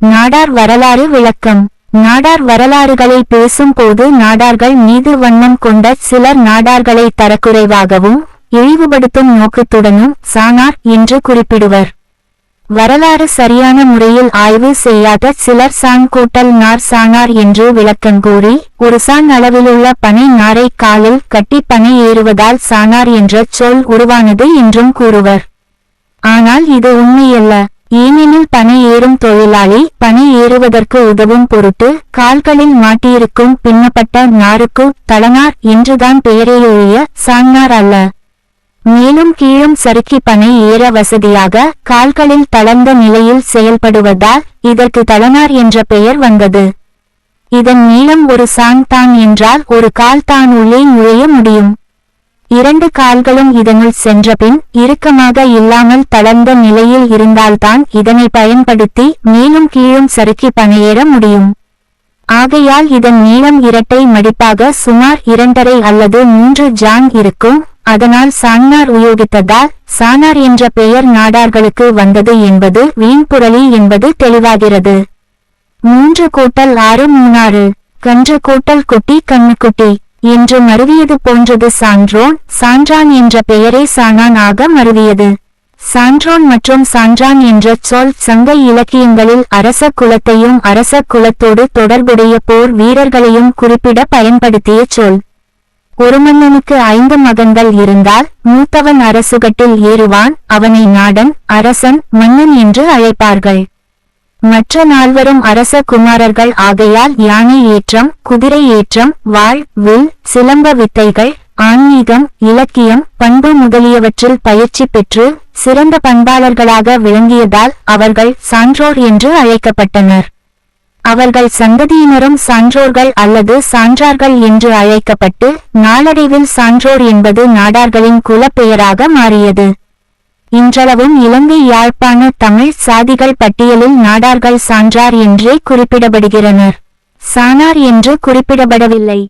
நாடார் வரலாறு விளக்கம். நாடார் வரலாறுகளை பேசும்போது நாடார்கள் மீது வண்ணம் கொண்ட சிலர் நாடார்களை தரக்குறைவாகவும் இழிவுபடுத்தும் நோக்கத்துடனும் சானார் என்று குறிப்பிடுவர். வரலாறு சரியான முறையில் ஆய்வு செய்யாத சிலர் சான் கூட்டல் நார் சானார் என்று விளக்கம் கூறி ஒரு சான் அளவிலுள்ள பனை நாரை காலில் கட்டி பனை ஏறுவதால் சானார் என்ற சொல் உருவானது என்றும் கூறுவர். ஆனால் இது உண்மையல்ல. ஏனெனில் பனை ஏறும் தொழிலாளி பனை ஏறுவதற்கு உதவும் பொருட்டு கால்களில் மாட்டியிருக்கும் பின்னப்பட்ட நாருக்கு தலனார் என்றுதான் பெயரையொழிய சான்னார் அல்ல. மேலும் கீழும் சறுக்கி பனை ஏற வசதியாக கால்களில் தளர்ந்த நிலையில் செயல்படுவதால் இதற்கு தளனார் என்ற பெயர் வந்தது. இதன் நீளம் ஒரு சாங் தான் என்றால் ஒரு கால் தான் உள்ளே நுழைய முடியும். இரண்டு கால்களும் இதனுள் சென்றபின் இறுக்கமாக இல்லாமல் தளர்ந்த நிலையில் இருந்தால்தான் இதனை பயன்படுத்தி மேலும் கீழும் சறுக்கி பணியேற முடியும். ஆகையால் இதன் நீளம் இரட்டை மடிப்பாக சுமார் இரண்டரை அல்லது மூன்று ஜான் இருக்கும். அதனால் சான்னார் உபயோகித்ததால் சானார் என்ற பெயர் நாடார்களுக்கு வந்தது என்பது வீண்புரளி என்பது தெளிவாகிறது. மூன்று கூட்டல் ஆறு மூணாறு. கன்று கூட்டல் குட்டி கண்ணுக்குட்டி என்று மருவியது போன்றது சான்றோன் சான்றான் என்ற பெயரே சாணான் ஆக மருவியது. சான்றோன் மற்றும் சான்றான் என்ற சொல் சங்க இலக்கியங்களில் அரச குலத்தையும் அரச குலத்தோடு தொடர்புடைய போர் வீரர்களையும் குறிப்பிட பயன்படுத்திய சொல். ஒரு மன்னனுக்கு ஐந்து மகன்கள் இருந்தால் மூத்தவன் அரசுகட்டில் ஏறுவான். அவனை நாடன் அரசன் மன்னன் என்று அழைப்பார்கள். மற்ற நால்வரும் அரச குமாரர்கள் ஆகையால் யானை ஏற்றம் குதிரை ஏற்றம் வாழ் வில் சிலம்ப வித்தைகள் ஆன்மீகம் இலக்கியம் பண்பு முதலியவற்றில் பயிற்சி பெற்று சிறந்த பண்பாளர்களாக விளங்கியதால் அவர்கள் சான்றோர் என்று அழைக்கப்பட்டனர். அவர்கள் சந்ததியினரும் சான்றோர்கள் அல்லது சான்றார்கள் என்று அழைக்கப்பட்டு நாளடைவில் சான்றோர் என்பது நாடார்களின் குலப்பெயராக மாறியது. இன்றளவும் இலங்கை யாழ்ப்பாண தமிழ் சாதிகள் பட்டியலில் நாடார்கள் சான்றார் என்றே குறிப்பிடப்படுகிறனர். சானார் என்று குறிப்பிடப்படவில்லை.